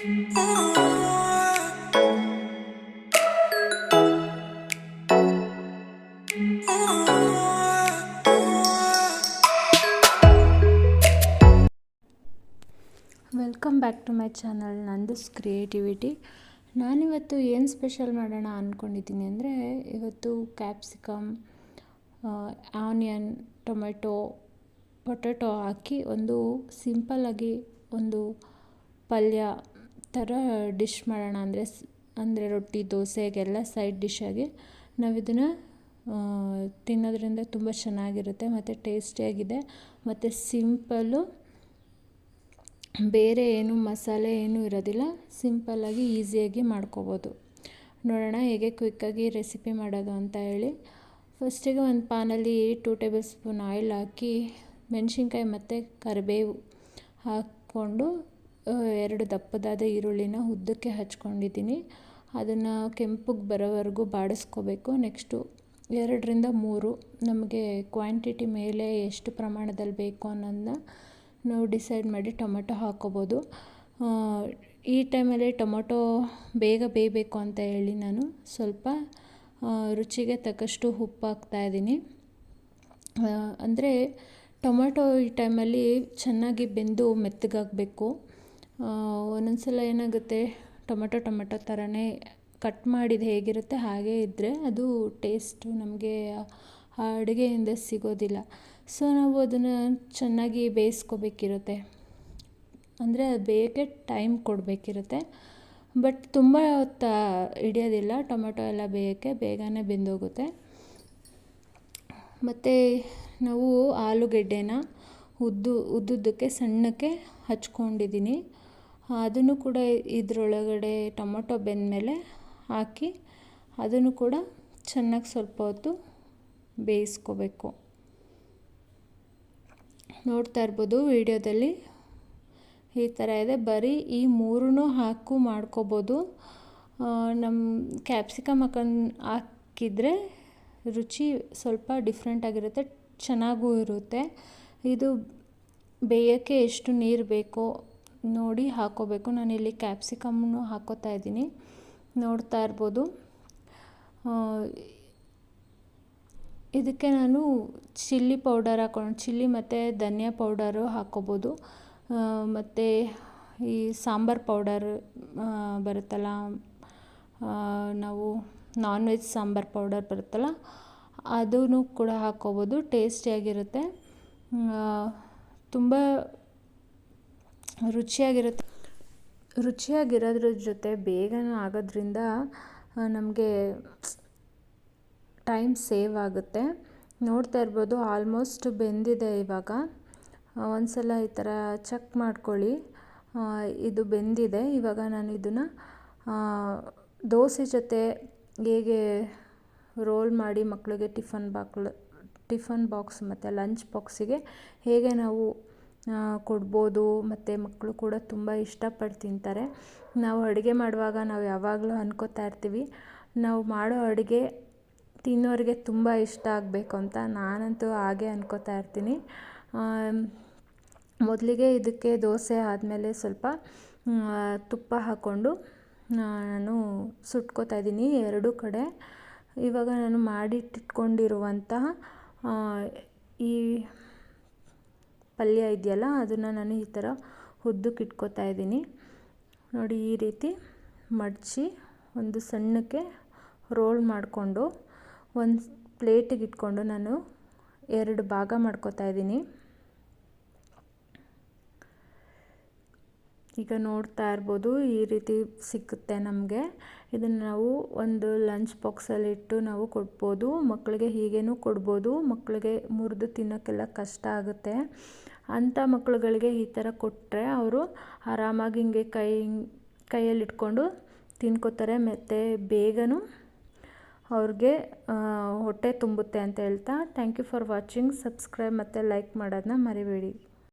Welcome back to my channel Nandu's creativity ನಾನಿವತ್ತು ಏನು special ಮಾಡೋಣ ಅಂದ್ಕೊಂಡಿದ್ದೀನಿ ಅಂದರೆ, ಇವತ್ತು ಕ್ಯಾಪ್ಸಿಕಮ್ ಆನಿಯನ್ ಟೊಮೆಟೊ ಪೊಟೊಟೊ ಹಾಕಿ ಒಂದು ಸಿಂಪಲ್ಲಾಗಿ ಒಂದು ಪಲ್ಯ ಥರ ಡಿಶ್ ಮಾಡೋಣ ಅಂದರೆ ಅಂದರೆ ರೊಟ್ಟಿ ದೋಸೆಗೆಲ್ಲ ಸೈಡ್ ಡಿಶ್ಶಾಗಿ ನಾವು ಇದನ್ನು ತಿನ್ನೋದ್ರಿಂದ ತುಂಬ ಚೆನ್ನಾಗಿರುತ್ತೆ ಮತ್ತು ಟೇಸ್ಟಿಯಾಗಿದೆ ಮತ್ತು ಸಿಂಪಲ್ಲು ಬೇರೆ ಏನು ಮಸಾಲೆ ಏನೂ ಇರೋದಿಲ್ಲ ಸಿಂಪಲ್ಲಾಗಿ ಈಸಿಯಾಗಿ ಮಾಡ್ಕೋಬೋದು. ನೋಡೋಣ ಹೇಗೆ ಕ್ವಿಕ್ಕಾಗಿ ರೆಸಿಪಿ ಮಾಡೋದು ಅಂತ ಹೇಳಿ. ಫಸ್ಟಿಗೆ ಒಂದು ಪಾನಲ್ಲಿ ಟೂ ಟೇಬಲ್ ಸ್ಪೂನ್ ಆಯಿಲ್ ಹಾಕಿ, ಮೆಣಸಿನ್ಕಾಯಿ ಮತ್ತು ಕರಿಬೇವು ಹಾಕ್ಕೊಂಡು ಎರಡು ದಪ್ಪದಾದ ಈರುಳ್ಳಿನ ಉದ್ದಕ್ಕೆ ಹಚ್ಕೊಂಡಿದ್ದೀನಿ. ಅದನ್ನು ಕೆಂಪಗೆ ಬರೋವರೆಗೂ ಬಾಡಿಸ್ಕೋಬೇಕು. ನೆಕ್ಸ್ಟು ಎರಡರಿಂದ ಮೂರು ನಮಗೆ ಕ್ವಾಂಟಿಟಿ ಮೇಲೆ ಎಷ್ಟು ಪ್ರಮಾಣದಲ್ಲಿ ಬೇಕು ಅನ್ನೋದನ್ನ ನಾವು ಡಿಸೈಡ್ ಮಾಡಿ ಟೊಮೊಟೊ ಹಾಕ್ಕೋಬೋದು ಈ ಟೈಮಲ್ಲಿ ಟೊಮೊಟೊ ಬೇಗ ಬೇಯಬೇಕು ಅಂತ ಹೇಳಿ ನಾನು ಸ್ವಲ್ಪ ರುಚಿಗೆ ತಕ್ಕಷ್ಟು ಉಪ್ಪು ಹಾಕ್ತಾಯಿದ್ದೀನಿ ಅಂದರೆ ಟೊಮೊಟೊ ಈ ಟೈಮಲ್ಲಿ ಚೆನ್ನಾಗಿ ಬೆಂದು ಮೆತ್ತಗಾಗಬೇಕು. ಒಂದೊಂದು ಸಲ ಏನಾಗುತ್ತೆ? ಟೊಮೆಟೊ ಟೊಮೆಟೊ ಥರನೇ ಕಟ್ ಮಾಡಿದ ಹೇಗಿರುತ್ತೆ? ಹಾಗೇ ಇದ್ದರೆ ಅದು ಟೇಸ್ಟು ನಮಗೆ ಆ ಅಡುಗೆಯಿಂದ ಸಿಗೋದಿಲ್ಲ. ಸೊ, ನಾವು ಅದನ್ನು ಚೆನ್ನಾಗಿ ಬೇಯಿಸ್ಕೋಬೇಕಿರುತ್ತೆ. ಅಂದರೆ ಅದು ಬೇಯೋಕ್ಕೆ ಟೈಮ್ ಕೊಡಬೇಕಿರುತ್ತೆ. ಬಟ್ ತುಂಬ ಹೊತ್ತು ಹಿಡಿಯೋದಿಲ್ಲ. ಟೊಮೆಟೊ ಎಲ್ಲ ಬೇಯೋಕ್ಕೆ ಬೇಗನೆ ಬೆಂದೋಗುತ್ತೆ. ಮತ್ತು ನಾವು ಆಲೂಗೆಡ್ಡೆನ ಉದ್ದು, ಉದ್ದುದ್ದಕ್ಕೆ ಸಣ್ಣಕ್ಕೆ ಹಚ್ಕೊಂಡಿದ್ದೀನಿ. ಅದನ್ನು ಕೂಡ ಇದರೊಳಗಡೆ ಟೊಮೊಟೊ ಬೆಂದಮೇಲೆ ಹಾಕಿ ಅದನ್ನು ಕೂಡ ಚೆನ್ನಾಗಿ ಸ್ವಲ್ಪ ಹೊತ್ತು ಬೇಯಿಸ್ಕೋಬೇಕು. ನೋಡ್ತಾ ಇರ್ಬೋದು ವಿಡಿಯೋದಲ್ಲಿ ಈ ಥರ ಇದೆ. ಬರೀ ಈ ಮೂರೂ ಹಾಕು ಮಾಡ್ಕೋಬೋದು. ನಮ್ಮ ಕ್ಯಾಪ್ಸಿಕಮ್ ಹಾಕೊಂಡು ಹಾಕಿದರೆ ರುಚಿ ಸ್ವಲ್ಪ ಡಿಫ್ರೆಂಟಾಗಿರುತ್ತೆ ಚೆನ್ನಾಗೂ ಇರುತ್ತೆ. ಇದು ಬೇಯೋಕ್ಕೆ ಎಷ್ಟು ನೀರು ಬೇಕೋ ನೋಡಿ ಹಾಕ್ಕೋಬೇಕು ನಾನಿಲ್ಲಿ ಕ್ಯಾಪ್ಸಿಕಮ್ಮನ್ನು ಹಾಕೋತಾ ಇದ್ದೀನಿ. ನೋಡ್ತಾ ಇರ್ಬೋದು. ಇದಕ್ಕೆ ನಾನು ಚಿಲ್ಲಿ ಪೌಡರ್ ಹಾಕೊಂಡು ಚಿಲ್ಲಿ ಮತ್ತು ಧನಿಯಾ ಪೌಡರು ಹಾಕೋಬೋದು. ಮತ್ತು ಈ ಸಾಂಬಾರು ಪೌಡರ್ ಬರುತ್ತಲ್ಲ ನಾವು ನಾನ್ ವೆಜ್ ಸಾಂಬಾರು ಪೌಡರ್ ಬರುತ್ತಲ್ಲ ಅದೂ ಕೂಡ ಹಾಕ್ಕೋಬೋದು ಟೇಸ್ಟಿಯಾಗಿರುತ್ತೆ ತುಂಬ ರುಚಿಯಾಗಿರುತ್ತೆ. ರುಚಿಯಾಗಿರೋದ್ರ ಜೊತೆ ಬೇಗನೂ ಆಗೋದ್ರಿಂದ ನಮಗೆ ಟೈಮ್ ಸೇವ್ ಆಗುತ್ತೆ. ನೋಡ್ತಾ ಇರ್ಬೋದು, ಆಲ್ಮೋಸ್ಟ್ ಬೆಂದಿದೆ ಇವಾಗ. ಒಂದು ಸಲ ಈ ಥರ ಚೆಕ್ ಮಾಡ್ಕೊಳ್ಳಿ. ಇದು ಬೆಂದಿದೆ, ಇವಾಗ ನಾನು ಇದನ್ನು ದೋಸೆ ಜೊತೆ ಹೇಗೆ ರೋಲ್ ಮಾಡಿ ಮಕ್ಕಳಿಗೆ ಟಿಫನ್ ಬಾಕ್ಲ್, ಟಿಫನ್ ಬಾಕ್ಸ್ ಮತ್ತು ಲಂಚ್ ಬಾಕ್ಸಿಗೆ ಹೇಗೆ ನಾವು ಕೊಡ್ಬೋದು ಮತ್ತು ಮಕ್ಕಳು ಕೂಡ ತುಂಬ ಇಷ್ಟಪಟ್ಟು ತಿಂತಾರೆ. ನಾವು ಅಡುಗೆ ಮಾಡುವಾಗ ನಾವು ಯಾವಾಗಲೂ ಅಂದ್ಕೋತಾ ಇರ್ತೀವಿ, ನಾವು ಮಾಡೋ ಅಡುಗೆ ತಿನ್ನೋರಿಗೆ ತುಂಬ ಇಷ್ಟ ಆಗಬೇಕು ಅಂತ ನಾನಂತೂ ಹಾಗೆ ಅಂದ್ಕೋತಾ ಇರ್ತೀನಿ. ಮೊದಲಿಗೆ ಇದಕ್ಕೆ ದೋಸೆ ಆದಮೇಲೆ ಸ್ವಲ್ಪ ತುಪ್ಪ ಹಾಕ್ಕೊಂಡು ನಾನು ಸುಟ್ಕೋತಾ ಇದ್ದೀನಿ ಎರಡೂ ಕಡೆ. ಇವಾಗ ನಾನು ಮಾಡಿಟ್ಟಿಟ್ಕೊಂಡಿರುವಂತಹ ಈ ಪಲ್ಯ ಇದೆಯಲ್ಲ, ಅದನ್ನು ನಾನು ಈ ಥರ ಉದ್ದಕ್ಕೆ ಇಟ್ಕೋತಾ ಇದ್ದೀನಿ. ನೋಡಿ, ಈ ರೀತಿ ಮಡಚಿ ಒಂದು ಸಣ್ಣಕ್ಕೆ ರೋಲ್ ಮಾಡಿಕೊಂಡು ಒಂದು ಪ್ಲೇಟಿಗೆ ಇಟ್ಕೊಂಡು ನಾನು ಎರಡು ಭಾಗ ಮಾಡ್ಕೋತಾ ಇದ್ದೀನಿ. ಈಗ ನೋಡ್ತಾ ಇರ್ಬೋದು ಈ ರೀತಿ ಸಿಕ್ಕುತ್ತೆ ನಮಗೆ. ಇದನ್ನು ನಾವು ಒಂದು ಲಂಚ್ ಬಾಕ್ಸಲ್ಲಿಟ್ಟು ನಾವು ಕೊಡ್ಬೋದು. ಮಕ್ಕಳಿಗೆ ಹೀಗೇನೂ ಕೊಡ್ಬೋದು. ಮಕ್ಕಳಿಗೆ ಮುರಿದು ತಿನ್ನೋಕ್ಕೆಲ್ಲ ಕಷ್ಟ ಆಗುತ್ತೆ. ಅಂಥ ಮಕ್ಕಳುಗಳಿಗೆ ಈ ಥರ ಕೊಟ್ಟರೆ ಅವರು ಆರಾಮಾಗಿ ಹಿಂಗೆ ಕೈ ಕೈಯಲ್ಲಿ ಇಟ್ಕೊಂಡು ತಿನ್ಕೋತಾರೆ. ಮತ್ತು ಬೇಗನೂ ಅವ್ರಿಗೆ ಹೊಟ್ಟೆ ತುಂಬುತ್ತೆ ಅಂತ ಹೇಳ್ತಾ. Thank you for watching subscribe ಮತ್ತು ಲೈಕ್ ಮಾಡೋದನ್ನ ಮರಿಬೇಡಿ.